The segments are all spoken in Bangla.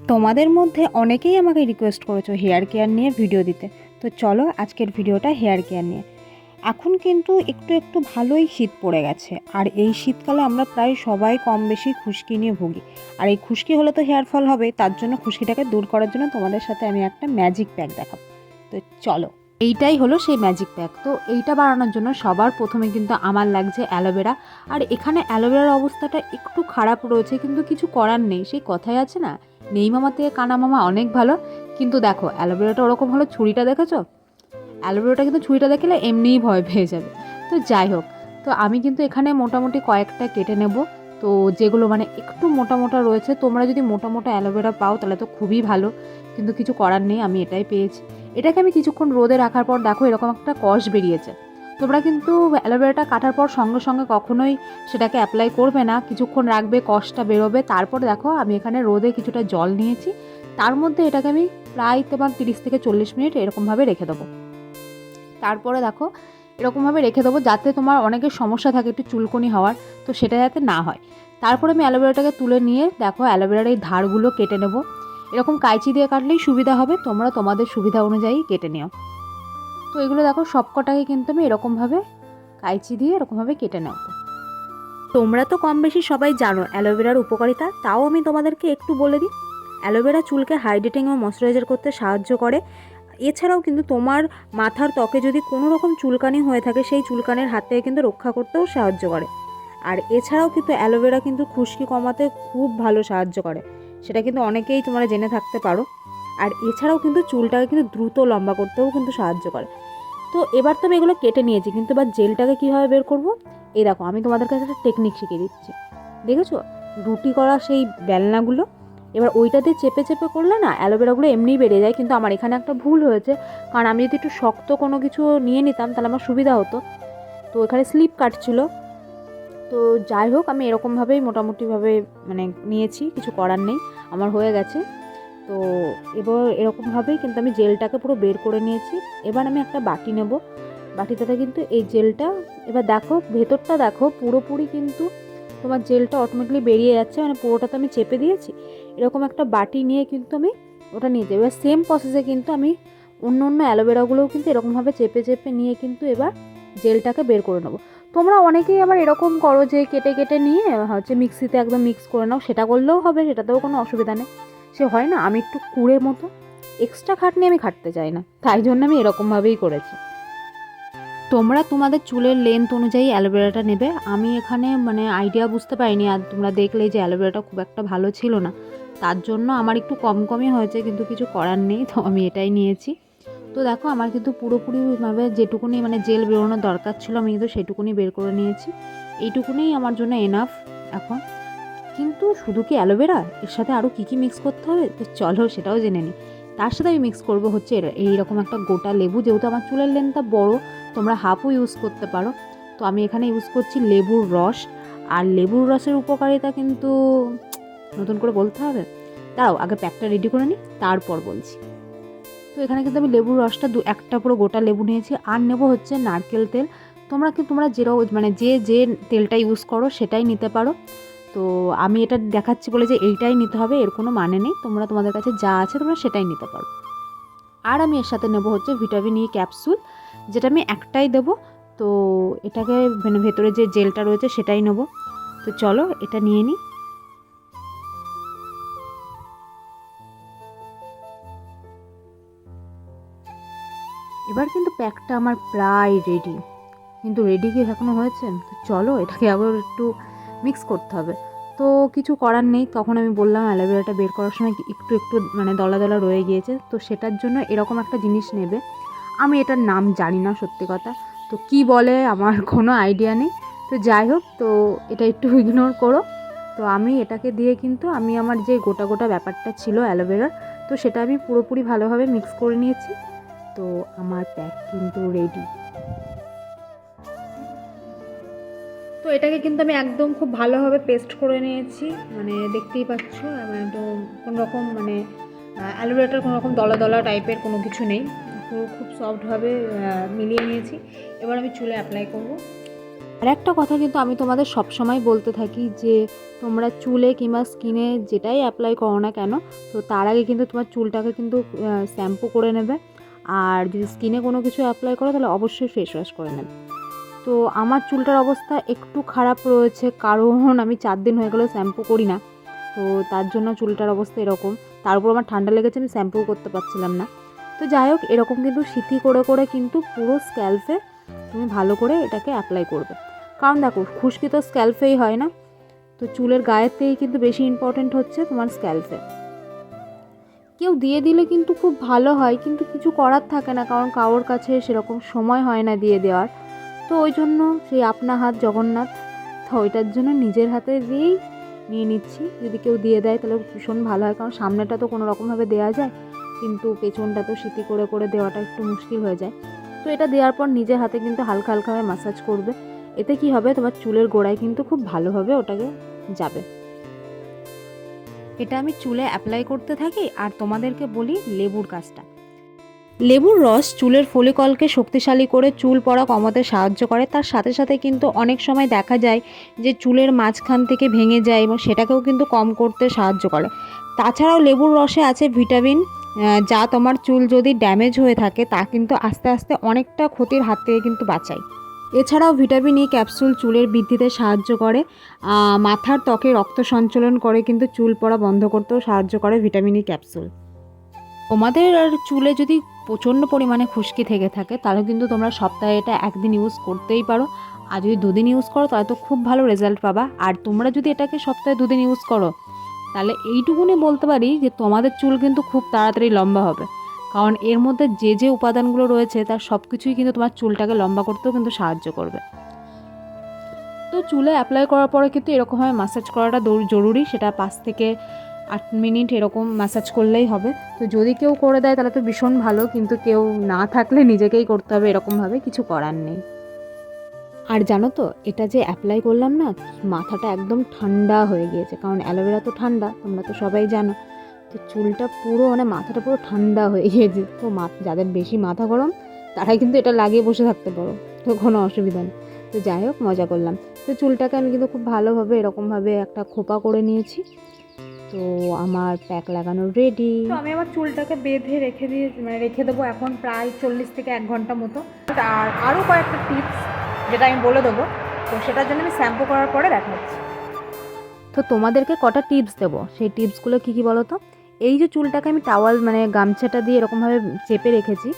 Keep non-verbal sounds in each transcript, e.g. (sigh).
তোমাদের মধ্যে অনেকেই আমাকে রিকোয়েস্ট করেছ হেয়ার কেয়ার নিয়ে ভিডিও দিতে। তো চলো আজকের ভিডিওটা হেয়ার কেয়ার নিয়ে। এখন কিন্তু একটু একটু ভালোই শীত পড়ে গেছে। আর এই শীতকালে আমরা প্রায় সবাই কম বেশি খুশকি নিয়ে ভুগি। আর এই খুশকি হলে তো হেয়ার ফল হবে, তার জন্য খুশকিটাকে দূর করার জন্য তোমাদের সাথে আমি একটা ম্যাজিক প্যাক দেখাবো। তো চলো, এইটাই হলো সেই ম্যাজিক প্যাক তো এইটা বানানোর জন্য সবার প্রথমে কিন্তু আমার লাগছে অ্যালোভেরা আর এখানে অ্যালোভেরার অবস্থাটা একটু খারাপ রয়েছে, কিন্তু কিছু করার নেই। সেই কথাই আছে না? নেই মামা থেকে কানা মামা অনেক ভালো। কিন্তু দেখো, অ্যালোভেরাটা ওরকম হলো ছুরিটা দেখেছ? অ্যালোভেরাটা কিন্তু ছুরিটা দেখলে এমনিই ভয় পেয়ে যাবে। তো যাই হোক, তো আমি কিন্তু এখানে মোটামুটি কয়েকটা কেটে নেব। তো যেগুলো মানে একটু মোটা মোটা রয়েছে, তোমরা যদি মোটা মোটা অ্যালোভেরা পাও তাহলে তো খুবই ভালো। কিন্তু কিছু করার নেই, আমি এটাই পেয়েছি। এটাকে আমি কিছুক্ষণ রোদে রাখার পর দেখো এরকম একটা কষ বেরিয়েছে। তোমরা কিন্তু অ্যালোভেরাটা কাটার পর সঙ্গে সঙ্গে কখনোই সেটাকে অ্যাপ্লাই করবে না। কিছুক্ষণ রাখবে কষটা বেরোবে। তারপর দেখো, আমি এখানে রোদে কিছুটা জল নিয়েছি। তার মধ্যে এটাকে আমি প্রায় তোমার তিরিশ থেকে চল্লিশ মিনিট এরকমভাবে রেখে দেবো। তারপরে দেখো, এরকমভাবে রেখে দেবো যাতে তোমার অনেকের সমস্যা থাকে, একটু চুলকনি হওয়ার, তো সেটা যাতে না হয়। তারপরে আমি অ্যালোভেরাটাকে তুলে নিয়ে দেখো, অ্যালোভেরার এই ধারগুলো কেটে নেব। এরকম কাইচি দিয়ে কাটলেই সুবিধা হবে। তোমরা তোমাদের সুবিধা অনুযায়ী কেটে নিও। তো এগুলো দেখো সবকটাকে কিন্তু আমি এরকমভাবে কাইচি দিয়ে এরকমভাবে কেটে নেব। তোমরা তো কম বেশি সবাই জানো অ্যালোভেরার উপকারিতা, তাও আমি তোমাদেরকে একটু বলে দিই। অ্যালোভেরা চুলকে হাইড্রেটিং ও ময়শ্চারাইজার করতে সাহায্য করে। এছাড়াও কিন্তু তোমার মাথার ত্বকে যদি কোনো রকম চুলকানি হয়ে থাকে, সেই চুলকানির হাত থেকে কিন্তু রক্ষা করতেও সাহায্য করে। আর এছাড়াও কিন্তু অ্যালোভেরা কিন্তু খুশকি কমাতে খুব ভালো সাহায্য করে। সেটা কিন্তু অনেকেই তোমরা জেনে থাকতে পারো। আর এছাড়াও কিন্তু চুলটাকে কিন্তু দ্রুত লম্বা করতেও কিন্তু সাহায্য করে। তো এবার তো আমি এগুলো কেটে নিয়েছি, কিন্তু এবার জেলটাকে কীভাবে বের করব? এই দেখো, আমি তোমাদের কাছে একটা টেকনিক শিখিয়ে দিচ্ছি। দেখেছ? রুটি করা সেই বেলনাগুলো, এবার ওইটাতে চেপে চেপে করলে না অ্যালোভেরাগুলো এমনিই বেড়ে যায়, কিন্তু আমার এখানে একটা ভুল হয়েছে। কারণ আমি যদি একটু শক্ত কোনো কিছু নিয়ে নিতাম, তাহলে আমার সুবিধা হতো। তো এখানে স্লিপ কাটছিল তো যাই হোক, আমি এরকমভাবেই মোটামুটিভাবে মানে নিয়েছি, কিছু করার নেই, আমার হয়ে গেছে। তো এবার এরকমভাবেই কিন্তু আমি জেলটাকে পুরো বের করে নিয়েছি। এবার আমি একটা বাটি নেব। বাটিটাতে কিন্তু এই জেলটা, এবার দেখো, ভেতরটা দেখো, পুরোপুরি কিন্তু তোমার জেলটা অটোমেটিকলি বেরিয়ে যাচ্ছে। মানে পুরোটা তো আমি চেপে দিয়েছি। এরকম একটা বাটি নিয়ে কিন্তু আমি ওটা নিয়ে যাই এবার সেম প্রসেসে কিন্তু আমি অন্য অন্য অ্যালোভেরাগুলোও কিন্তু এরকমভাবে চেপে চেপে নিয়ে কিন্তু এবার জেলটাকে বের করে নেব। তোমরা অনেকেই আবার এরকম করো যে কেটে কেটে নিয়ে হচ্ছে মিক্সিতে একদম মিক্স করে নাও। সেটা করলেও হবে, সেটাতেও কোনো অসুবিধা নেই। সে হয় না, আমি একটু কুড়ে মতো এক্সট্রা খাটনি আমি খাটতে চাই না। তাই জন্য আমি এরকমভাবেই করেছি। তোমরা তোমাদের চুলের লেন্থ অনুযায়ী অ্যালোভেরাটা নেবে। আমি এখানে মানে আইডিয়া বুঝতে পারিনি, আর তোমরা দেখলে যে অ্যালোভেরাটা খুব একটা ভালো ছিল না। তার জন্য আমার একটু কম কমই হয়েছে, কিন্তু কিছু করার নেই, তো আমি এটাই নিয়েছি। তো দেখো, আমার কিন্তু পুরোপুরিভাবে যেটুকুনি মানে জেল বেরোনোর দরকার ছিল, আমি কিন্তু সেটুকুনি বের করে নিয়েছি। এইটুকুনি আমার জন্য এনাফ এখন। কিন্তু শুধু কি অ্যালোভেরা? এর সাথে আরও কী কী মিক্স করতে হবে? তো চলো সেটাও জেনে নিই তার সাথে আমি মিক্স করব হচ্ছে এইরকম একটা গোটা লেবু, যেহেতু আমার চুলের লেনটা বড়, তোমরা হাফও ইউজ করতে পারো। তো আমি এখানে ইউজ করছি লেবুর রস। আর লেবুর রসের উপকারিতা কিন্তু নতুন করে বলতে হবে? দাঁড়াও, আগে প্যাকটা রেডি করে নিই তারপর বলছি। তো এখানে কিন্তু আমি লেবুর রসটা দু, একটা পুরো গোটা লেবু নিয়েছি। আর নেব হচ্ছে নারকেল তেল। তোমরা কি, তোমরা যেরকম মানে যে যে তেলটা ইউজ করো, সেটাই নিতে পারো। তো আমি এটা দেখাচ্ছি বলে যে এইটাই নিতে হবে, এর কোনো মানে নেই। তোমরা তোমাদের কাছে যা আছে তোমরা সেটাই নিতে পারো। আর আমি এর সাথে নেব হচ্ছে ভিটামিন ই ক্যাপসুল, যেটা আমি একটাই দেবো। তো এটাকে মানে ভেতরে যে জেলটা রয়েছে সেটাই নেব। তো চলো এটা নিয়ে নিই। এবার কিন্তু প্যাকটা আমার প্রায় রেডি। কিন্তু রেডি কি এখনও হয়েছে? তো চলো এটাকে আবার একটু মিক্স করতে হবে। তো কিছু করার নেই, তখন আমি বললাম অ্যালোভেরাটা বের করার সময় একটু একটু মানে দলা দলা রয়ে গিয়েছে, তো সেটার জন্য এরকম একটা জিনিস নেবে। আমি এটার নাম জানি না সত্যি কথা, তো কি বলে আমার (laughs) কোনো আইডিয়া নেই। তো যাই হোক, তো এটা একটু (laughs) ইগনোর করো। তো আমি এটাকে দিয়ে কিন্তু আমি আমার যে গোটা গোটা ব্যাপারটা ছিল অ্যালোভেরার, তো সেটা আমি পুরোপুরি ভালোভাবে মিক্স করে নিয়েছি। তো আমার প্যাক কিন্তু রেডি এটাকে কিন্তু আমি একদম খুব ভালোভাবে পেস্ট করে নিয়েছি। মানে দেখতেই পাচ্ছ মানে তো কোনো রকম মানে অ্যালোভেরাটার কোনো রকম দলা দলা টাইপের কোনো কিছু নেই। পুরো খুব সফটভাবে মিলিয়ে নিয়েছি। এবার আমি চুলে অ্যাপ্লাই করব। আর একটা কথা কিন্তু আমি তোমাদের সবসময় বলতে থাকি যে, তোমরা চুলে কিংবা স্কিনে যেটাই অ্যাপ্লাই করো না কেন, তো তার আগে কিন্তু তোমার চুলটাকে কিন্তু শ্যাম্পু করে নেবে। আর যদি স্কিনে কোনো কিছু অ্যাপ্লাই করো, তাহলে অবশ্যই ফেস ওয়াশ করে নেবে। তো আমার চুলটার অবস্থা একটু খারাপ রয়েছে, কারণ আমি চার দিন হয়ে গেলো শ্যাম্পু করি না। তো তার জন্য চুলটার অবস্থা এরকম। তার উপর আমার ঠান্ডা লেগেছে, আমি শ্যাম্পু করতে পারছিলাম না। তো যাই হোক, এরকম কিন্তু সিথি করে করে কিন্তু পুরো স্ক্যাল্পে তুমি ভালো করে এটাকে অ্যাপ্লাই করবে। কারণ দেখো, খুশকি তো স্ক্যাল্পেই হয় না। তো চুলের গায়ের থেকেই কিন্তু বেশি ইম্পর্ট্যান্ট হচ্ছে তোমার স্ক্যাল্পে। কেউ দিয়ে দিলে কিন্তু খুব ভালো হয়, কিন্তু কিছু করার থাকে না, কারণ কারোর কাছে সেরকম সময় হয় না দিয়ে দেওয়ার। তো ওই জন্য সেই আপনা হাত জগন্নাথ, তো ওইটার জন্য নিজের হাতে দিয়েই নিয়ে নিচ্ছি। যদি কেউ দিয়ে দেয় তাহলে ভীষণ ভালো হয়, কারণ সামনেটা তো কোনো রকমভাবে দেওয়া যায়, কিন্তু পেছনটা তো স্মৃতি করে করে দেওয়াটা একটু মুশকিল হয়ে যায়। তো এটা দেওয়ার পর নিজের হাতে কিন্তু হালকা হালকাভাবে মাসাজ করবে। এতে কি হবে, তোমার চুলের গোড়ায় কিন্তু খুব ভালোভাবে ওটাকে যাবে। এটা আমি চুলে অ্যাপ্লাই করতে থাকি, আর তোমাদেরকে বলি লেবুর কাজটা। লেবুর রস চুলের ফলিকলকে শক্তিশালী করে চুল পড়া কমাতে সাহায্য করে। তার সাথে সাথে কিন্তু অনেক সময় দেখা যায় যে চুলের মাঝখান থেকে ভেঙে যায় এবং সেটাকেও কিন্তু কম করতে সাহায্য করে। তাছাড়াও লেবুর রসে আছে ভিটামিন যা তোমার চুল যদি ড্যামেজ হয়ে থাকে তা কিন্তু আস্তে আস্তে অনেকটা ক্ষতির হাত থেকে কিন্তু বাঁচায়। এছাড়াও ভিটামিন ই ক্যাপসুল চুলের বৃদ্ধিতে সাহায্য করে। মাথার ত্বকে রক্ত সঞ্চালন করে কিন্তু চুল পড়া বন্ধ করতেও সাহায্য করে ভিটামিন ই ক্যাপসুল। তোমাদের চুলে যদি প্রচণ্ড পরিমাণে খুশকি থেকে থাকে, তাহলে কিন্তু তোমরা সপ্তাহে এটা একদিন ইউজ করতেই পারো। আর যদি দুদিন ইউজ করো, তাহলে তো খুব ভালো রেজাল্ট পাবা। আর তোমরা যদি এটাকে সপ্তাহে দুদিন ইউজ করো, তাহলে এইটুকুনি বলতে পারি যে তোমাদের চুল কিন্তু খুব তাড়াতাড়ি লম্বা হবে। কারণ এর মধ্যে যে যে উপাদানগুলো রয়েছে, তার সব কিছুই কিন্তু তোমার চুলটাকে লম্বা করতেও কিন্তু সাহায্য করবে। তো চুলে অ্যাপ্লাই করার পরে কিন্তু এরকমভাবে মাসাজ করাটা জরুরি। সেটা পাঁচ থেকে আট মিনিট এরকম ম্যাসাজ করলেই হবে। তো যদি কেউ করে দেয় তাহলে তো ভীষণ ভালো, কিন্তু কেউ না থাকলে নিজেকেই করতে হবে এরকমভাবে কিছু করার নেই। আর জানো তো, এটা যে অ্যাপ্লাই করলাম না, মাথাটা একদম ঠান্ডা হয়ে গিয়েছে, কারণ অ্যালোভেরা তো ঠান্ডা, তোমরা তো সবাই জানো। তো চুলটা পুরো মানে মাথাটা পুরো ঠান্ডা হয়ে গিয়েছে। তো মা, যাদের বেশি মাথা গরম, তারাই কিন্তু এটা লাগিয়ে বসে থাকতে পারো, তো কোনো অসুবিধা নেই। তো যাই হোক, মজা করলাম। তো চুলটাকে আমি কিন্তু খুব ভালোভাবে, এরকমভাবে একটা খোপা করে নিয়েছি। তো আমার প্যাক লাগানো রেডি তো আমি আমার চুলটাকে বেঁধে রেখে দিয়ে মানে রেখে দেবো এখন প্রায় চল্লিশ থেকে এক ঘণ্টা মতো। আর আরও কয়েকটা টিপস যেটা আমি বলে দেবো তো সেটার জন্য আমি শ্যাম্পু করার পরে দেখাচ্ছি। তো তোমাদেরকে কটা টিপস দেবো? সেই টিপসগুলো কী কী বলো তো এই যে চুলটাকে আমি টাওয়াল মানে গামছাটা দিয়ে এরকমভাবে চেপে রেখেছি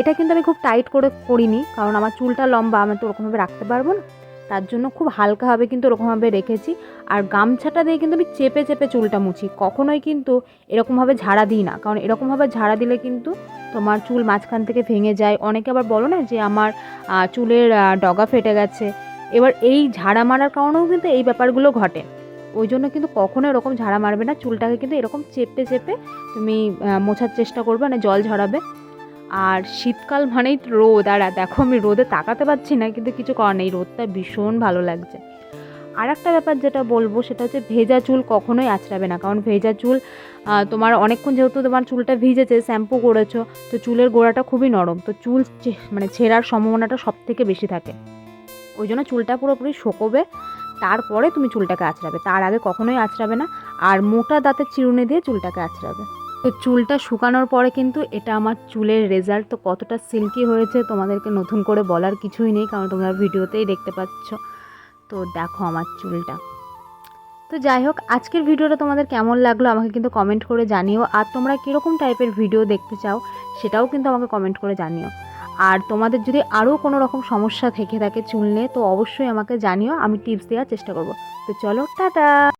এটা কিন্তু আমি খুব টাইট করে করিনি কারণ আমার চুলটা লম্বা আমি তো ওরকমভাবে রাখতে পারব না। তার জন্য খুব হালকাভাবে কিন্তু ওরকমভাবে রেখেছি। আর গামছাটা দিয়ে কিন্তু আমি চেপে চেপে চুলটা মুছি। কখনোই কিন্তু এরকমভাবে ঝাড়া দিই না। কারণ এরকমভাবে ঝাড়া দিলে কিন্তু তোমার চুল মাঝখান থেকে ভেঙে যায়। অনেকে আবার বলো না যে আমার চুলের ডগা ফেটে গেছে। এবার এই ঝাড়া মারার কারণেও কিন্তু এই ব্যাপারগুলো ঘটে। ওই জন্য কিন্তু কখনো এরকম ঝাড়া মারবে না। চুলটাকে কিন্তু এরকম চেপে চেপে তুমি মোছার চেষ্টা করবে। মানে জল ঝরাবে। আর শীতকাল মানেই রোদ। আর দেখো আমি রোদে তাকাতে পারছি না, কিন্তু কিছু করার নেই, রোদটা ভীষণ ভালো লাগছে। আর একটা ব্যাপার যেটা বলব, সেটা হচ্ছে ভেজা চুল কখনোই আঁচড়াবে না, কারণ ভেজা চুল তোমার অনেকক্ষণ যেহেতু তোমার চুলটা ভিজেছে, শ্যাম্পু করেছ, তো চুলের গোড়াটা খুবই নরম, তো চুল মানে ছেঁড়ার সম্ভাবনাটা সব থেকে বেশি থাকে। ওই জন্য চুলটা পুরোপুরি শোকোবে, তারপরে তুমি চুলটাকে আঁচড়াবে তার আগে কখনোই আঁচড়াবে না, আর মোটা দাঁতের চিরুনি দিয়ে চুলটাকে আঁচড়াবে তো চুলটা শুকানোর পরে কিন্তু এটা আমার চুলের রেজাল্ট তো কতটা সিল্কি হয়েছে তোমাদেরকে নতুন করে বলার কিছুই নেই, কারণ তোমরা ভিডিওতেই দেখতে পাচ্ছ। তো দেখো আমার চুলটা। তো যাই হোক, আজকের ভিডিওটা তোমাদের কেমন লাগল আমাকে কিন্তু কমেন্ট করে জানিও। আর তোমরা কীরকম টাইপের ভিডিও দেখতে চাও সেটাও কিন্তু আমাকে কমেন্ট করে জানিও। আর তোমাদের যদি আরও কোনো রকম সমস্যা থেকে থাকে চুল নিয়ে, তো অবশ্যই আমাকে জানিও, আমি টিপস দেওয়ার চেষ্টা করব। তো চলো, টাটা!